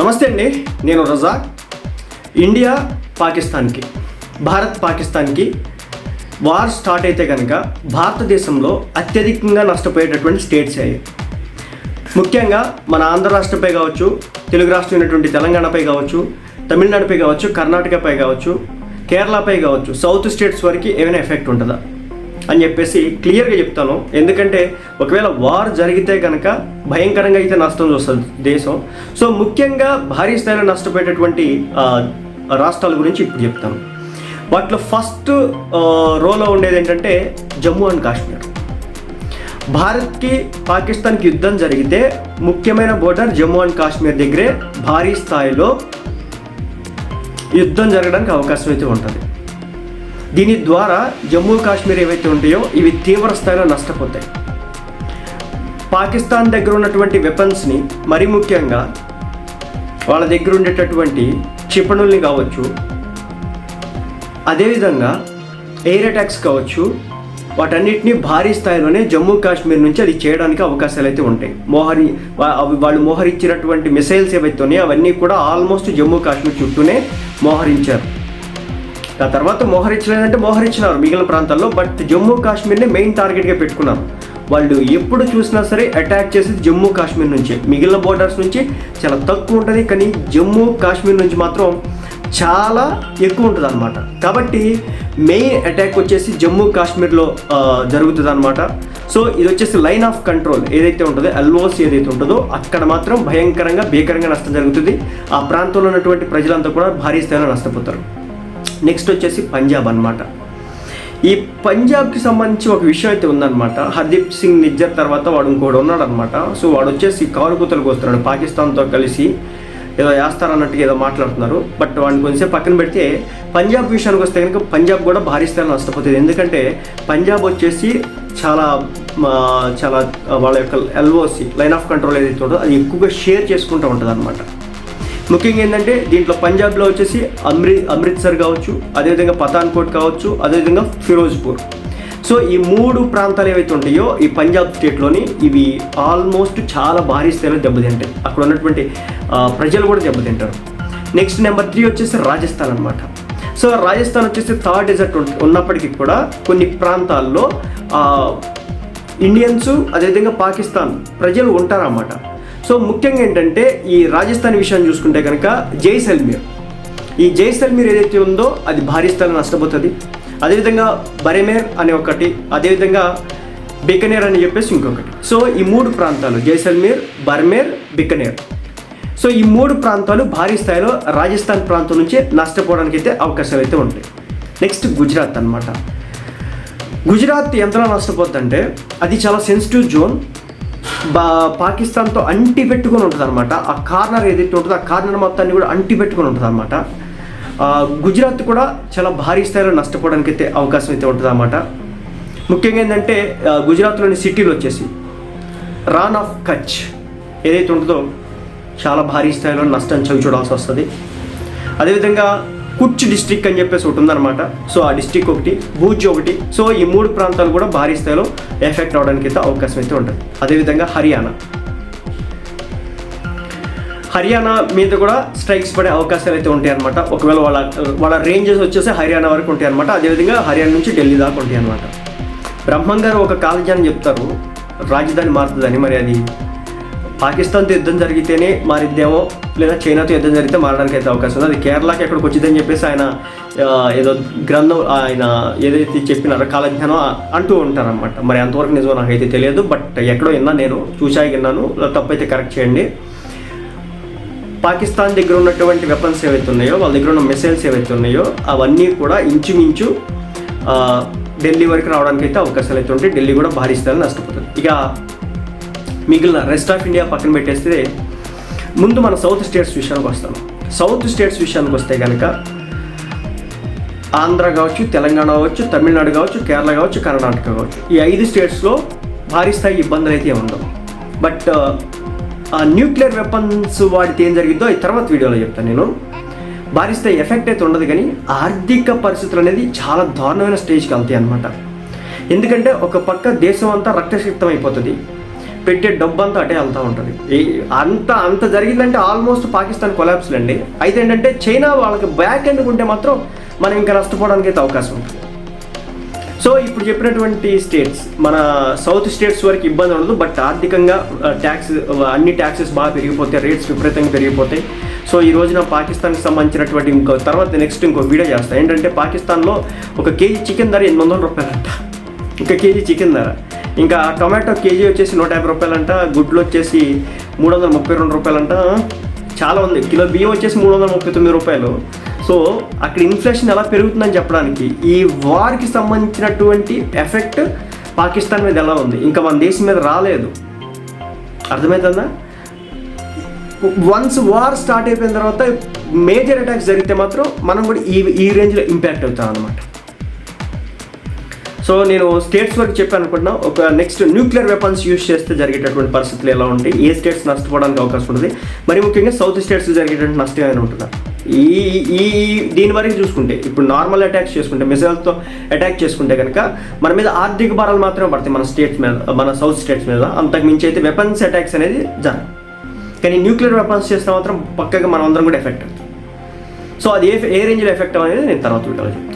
నమస్తే అండి నేను రజా ఇండియా పాకిస్తాన్కి భారత్ పాకిస్తాన్కి వార్ స్టార్ట్ అయితే కనుక భారతదేశంలో అత్యధికంగా నష్టపోయేటటువంటి స్టేట్స్ అయ్యాయి ముఖ్యంగా మన ఆంధ్ర రాష్ట్రపై కావచ్చు తెలుగు రాష్ట్రం అయినటువంటి తెలంగాణపై కావచ్చు తమిళనాడుపై కావచ్చు కర్ణాటకపై కావచ్చు కేరళపై కావచ్చు సౌత్ స్టేట్స్ వరకు ఏమైనా ఎఫెక్ట్ ఉంటుందా? అని చెప్పేసి క్లియర్గా చెప్తాను. ఎందుకంటే ఒకవేళ వార్ జరిగితే కనుక భయంకరంగా అయితే నష్టం చూస్తుంది దేశం. సో ముఖ్యంగా భారీ స్థాయిలో నష్టపోయేటటువంటి రాష్ట్రాల గురించి ఇప్పుడు చెప్తాను. వాటిలో ఫస్ట్ రోలో ఉండేది ఏంటంటే జమ్మూ అండ్ కాశ్మీర్. భారత్కి పాకిస్తాన్కి యుద్ధం జరిగితే ముఖ్యమైన బోర్డర్ జమ్మూ అండ్ కాశ్మీర్ దగ్గరే భారీ స్థాయిలో యుద్ధం జరగడానికి అవకాశం అయితే ఉంటుంది. దీని ద్వారా జమ్మూ కాశ్మీర్ ఏవైతే ఉంటాయో ఇవి తీవ్ర స్థాయిలో నష్టపోతాయి. పాకిస్తాన్ దగ్గర ఉన్నటువంటి వెపన్స్ని మరి ముఖ్యంగా వాళ్ళ దగ్గర ఉండేటటువంటి క్షిపణుల్ని కావచ్చు అదేవిధంగా ఎయిర్ అటాక్స్ కావచ్చు వాటన్నిటిని భారీ స్థాయిలోనే జమ్మూ కాశ్మీర్ నుంచి అది చేయడానికి అవకాశాలు అయితే ఉంటాయి. మోహరి వాళ్ళు మోహరించినటువంటి మిసైల్స్ ఏవైతే ఉన్నాయో అవన్నీ కూడా ఆల్మోస్ట్ జమ్మూ కాశ్మీర్ చుట్టూనే మోహరించారు. ఆ తర్వాత మోహరించలేదంటే మోహరించినారు మిగిలిన ప్రాంతాల్లో బట్ జమ్మూ కాశ్మీర్ని మెయిన్ టార్గెట్గా పెట్టుకున్నారు. వాళ్ళు ఎప్పుడు చూసినా సరే అటాక్ చేసేది జమ్మూ కాశ్మీర్ నుంచి. మిగిలిన బోర్డర్స్ నుంచి చాలా తక్కువ ఉంటుంది కానీ జమ్మూ కాశ్మీర్ నుంచి మాత్రం చాలా ఎక్కువ ఉంటుంది అనమాట కాబట్టి మెయిన్ అటాక్ వచ్చేసి జమ్మూ కాశ్మీర్లో జరుగుతుంది అనమాట సో ఇది వచ్చేసి లైన్ ఆఫ్ కంట్రోల్ ఏదైతే ఉంటుందో ఎల్ఓసి ఏదైతే ఉంటుందో అక్కడ మాత్రం భయంకరంగా భీకరంగా నష్టం జరుగుతుంది. ఆ ప్రాంతంలో ఉన్నటువంటి ప్రజలంతా కూడా భారీ స్థాయిలో నష్టపోతారు. నెక్స్ట్ వచ్చేసి పంజాబ్ అన్నమాట. ఈ పంజాబ్కి సంబంధించి ఒక విషయం అయితే ఉందన్నమాట. హర్దీప్ సింగ్ నిజ్జర్ తర్వాత వాడు ఇంకోడు ఉన్నాడనమాట సో వాడు వచ్చేసి కారు కూతలకు వస్తున్నాడు పాకిస్తాన్తో కలిసి. ఏదో వేస్తారన్నట్టుగా ఏదో మాట్లాడుతున్నారు. బట్ వాడిని కొంచెం పక్కన పెడితే పంజాబ్ విషయానికి వస్తే కనుక పంజాబ్ కూడా భారీ స్థాయిలో నష్టపోతుంది. ఎందుకంటే పంజాబ్ వచ్చేసి చాలా మా, చాలా వాళ్ళ యొక్క ఎల్ఓసి లైన్ ఆఫ్ కంట్రోల్ ఏదైతే ఉంటుందో అది ఎక్కువగా షేర్ చేసుకుంటూ ఉంటుంది అనమాట ముఖ్యంగా ఏంటంటే దీంట్లో పంజాబ్లో వచ్చేసి అమృ అమృత్సర్ కావచ్చు అదేవిధంగా పఠాన్కోట్ కావచ్చు అదేవిధంగా ఫిరోజ్పూర్. సో ఈ మూడు ప్రాంతాలు ఏవైతే ఉంటాయో ఈ పంజాబ్ స్టేట్లోని ఇవి ఆల్మోస్ట్ చాలా భారీ స్థాయిలో దెబ్బతింటాయి. అక్కడ ఉన్నటువంటి ప్రజలు కూడా దెబ్బతింటారు. నెక్స్ట్ నెంబర్ త్రీ వచ్చేసి రాజస్థాన్ అనమాట సో రాజస్థాన్ వచ్చేసి థర్డ్ డెజర్ట్ ఉన్నప్పటికీ కూడా కొన్ని ప్రాంతాల్లో ఆ, ఇండియన్స్ అదేవిధంగా పాకిస్తాన్ ప్రజలు ఉంటారన్నమాట. సో ముఖ్యంగా ఏంటంటే ఈ రాజస్థాన్ విషయాన్ని చూసుకుంటే కనుక జైసల్మీర్. ఈ జైసల్మీర్ ఏదైతే ఉందో అది భారీ స్థాయిలో నష్టపోతుంది. అదేవిధంగా బరేమేర్ అనే ఒకటి అదేవిధంగా బికనేర్ అని చెప్పేసి ఇంకొకటి. సో ఈ మూడు ప్రాంతాలు జైసల్మీర్ బర్మేర్ బికనేర్. సో ఈ మూడు ప్రాంతాలు భారీ స్థాయిలో రాజస్థాన్ ప్రాంతం నుంచి నష్టపోవడానికి అయితే అవకాశాలు అయితే ఉంటాయి. నెక్స్ట్ గుజరాత్ అన్నమాట. గుజరాత్ ఎంతలా నష్టపోతుందంటే అది చాలా సెన్సిటివ్ జోన్. బా పాకిస్తాన్తో అంటి పెట్టుకొని ఉంటుంది అనమాట ఆ కార్నర్ ఏదైతే ఉంటుందో ఆ కార్నర్ మొత్తాన్ని కూడా అంటి పెట్టుకొని ఉంటుంది అనమాట గుజరాత్ కూడా చాలా భారీ స్థాయిలో నష్టపోవడానికి అయితే అవకాశం అయితే ఉంటుంది అనమాట ముఖ్యంగా ఏంటంటే గుజరాత్లోని సిటీలు వచ్చేసి రాన్ ఆఫ్ కచ్ ఏదైతే ఉంటుందో చాలా భారీ స్థాయిలో నష్టం చవి చూడాల్సి వస్తుంది. అదేవిధంగా కుచ్ డిస్ట్రిక్ట్ అని చెప్పేసి ఒకటి సో ఆ డిస్ట్రిక్ట్ ఒకటి భూజ్ ఒకటి. సో ఈ మూడు ప్రాంతాలు కూడా భారీ స్థాయిలో ఎఫెక్ట్ అవడానికి అయితే అవకాశం అయితే ఉంటుంది. అదేవిధంగా హర్యానా. హర్యానా మీద కూడా స్ట్రైక్స్ పడే అవకాశాలు అయితే ఉంటాయి అనమాట ఒకవేళ వాళ్ళ వాళ్ళ రేంజెస్ వచ్చేసి హర్యానా వరకు ఉంటాయి అనమాట అదేవిధంగా హర్యానా నుంచి ఢిల్లీ దాకా ఉంటాయి అనమాట బ్రహ్మం గారు ఒక కాలేజీ అని చెప్తారు. రాజధాని మారుతుందని మరి అది పాకిస్తాన్తో యుద్ధం జరిగితేనే మారిద్దేమో లేదా చైనాతో యుద్ధం జరిగితే మారడానికి అయితే అవకాశం ఉంది. అది కేరళకి ఎక్కడికి వచ్చిందని చెప్పేసి ఆయన ఏదో గ్రంథం ఆయన ఏదైతే చెప్పినారో కాలజ్ఞానం అంటూ ఉంటారనమాట మరి అంతవరకు నిజమో నాకైతే తెలియదు బట్ ఎక్కడో విన్నా నేను చూసా విన్నాను. తప్పైతే కరెక్ట్ చేయండి. పాకిస్తాన్ దగ్గర ఉన్నటువంటి వెపన్స్ ఏవైతే ఉన్నాయో వాళ్ళ దగ్గర ఉన్న మిసైల్స్ ఏవైతే ఉన్నాయో అవన్నీ కూడా ఇంచుమించు ఢిల్లీ వరకు రావడానికి అయితే అవకాశాలు అయితే ఉంటాయి. ఢిల్లీ కూడా భారీ స్థాయిలో నష్టపోతుంది. ఇక మిగిలిన రెస్ట్ ఆఫ్ ఇండియా పక్కన పెట్టేస్తే ముందు మన సౌత్ స్టేట్స్ విషయానికి వస్తాం. సౌత్ స్టేట్స్ విషయానికి వస్తే కనుక ఆంధ్ర కావచ్చు తెలంగాణ కావచ్చు తమిళనాడు కావచ్చు కేరళ కావచ్చు కర్ణాటక కావచ్చు. ఈ ఐదు స్టేట్స్లో భారీ స్థాయి ఇబ్బందులు అయితే ఉండవు. బట్ uh, ఆ న్యూక్లియర్ వెపన్స్ వాడితే ఏం జరిగిందో ఈ తర్వాత వీడియోలో చెప్తాను నేను. భారీ స్థాయి ఎఫెక్ట్ అయితే ఉండదు కానీ ఆర్థిక పరిస్థితులు అనేది చాలా దారుణమైన స్టేజ్కి వెళ్తాయి అనమాట ఎందుకంటే ఒక పక్క దేశం అంతా రక్తసిక్తం అయిపోతుంది. పెట్టే డబ్బంతా అటే వెళ్తూ ఉంటుంది. అంత అంత జరిగిందంటే ఆల్మోస్ట్ పాకిస్తాన్ కొలాబ్స్లు అండి. అయితే ఏంటంటే చైనా వాళ్ళకి బ్యాక్ ఎండ్ ఉంటే మాత్రం మనం ఇంకా నష్టపోవడానికి అయితే అవకాశం ఉంటుంది. సో ఇప్పుడు చెప్పినటువంటి స్టేట్స్ మన సౌత్ స్టేట్స్ వరకు ఇబ్బంది ఉండదు. బట్ ఆర్థికంగా ట్యాక్స్ అన్ని ట్యాక్సెస్ బాగా పెరిగిపోతాయి. రేట్స్ విపరీతంగా పెరిగిపోతాయి. సో ఈ రోజున పాకిస్తాన్కి సంబంధించినటువంటి ఇంకో తర్వాత నెక్స్ట్ ఇంకో వీడియో చేస్తాను ఏంటంటే పాకిస్తాన్లో ఒక కేజీ చికెన్ ధర ఎనిమిది వందల రూపాయలంట. ఇంకా కేజీ చికెన్ ధర. ఇంకా టొమాటో కేజీ వచ్చేసి నూట యాభై రూపాయలంట గుడ్లు వచ్చేసి మూడు వందల ముప్పై రెండు రూపాయలంట. చాలా ఉంది. కిలో బియ్యం వచ్చేసి మూడు వందల ముప్పై తొమ్మిది రూపాయలు. సో అక్కడ ఇన్ఫ్లేషన్ ఎలా పెరుగుతుందని చెప్పడానికి ఈ వార్కి సంబంధించినటువంటి ఎఫెక్ట్ పాకిస్తాన్ మీద ఎలా ఉంది? ఇంకా మన దేశం మీద రాలేదు. అర్థమవుతుందా వన్స్ వార్ స్టార్ట్ అయిపోయిన తర్వాత మేజర్ అటాక్స్ జరిగితే మాత్రం మనం కూడా ఈ ఈ రేంజ్లో ఇంపాక్ట్ అవుతాం అనమాట సో నేను స్టేట్స్ వరకు చెప్పాను అనుకుంటున్నా ఒక నెక్స్ట్ న్యూక్లియర్ వెపన్స్ యూస్ చేస్తే జరిగేటటువంటి పరిస్థితులు ఎలా ఉంటాయి ఏ స్టేట్స్ నష్టపోవడానికి అవకాశం ఉంటుంది మరి ముఖ్యంగా సౌత్ స్టేట్స్ జరిగేటటువంటి నష్టం ఏమైనా ఉంటుందా? ఈ ఈ దీని వరకు చూసుకుంటే ఇప్పుడు నార్మల్ అటాక్స్ చేసుకుంటే మిసైల్తో అటాక్ చేసుకుంటే కనుక మన మీద ఆర్థిక భారాలు మాత్రమే పడతాయి మన స్టేట్స్ మీద మన సౌత్ స్టేట్స్ మీద. అంతకు మించి అయితే వెపన్స్ అటాక్స్ అనేది జరగదు. కానీ న్యూక్లియర్ వెపన్స్ చేస్తే మాత్రం పక్కగా మనం అందరం కూడా ఎఫెక్ట్ అవుతుంది సో అది ఏ ఏ రేంజ్లో ఎఫెక్ట్ అనేది నేను తర్వాత వీడియోలో చెప్తాను.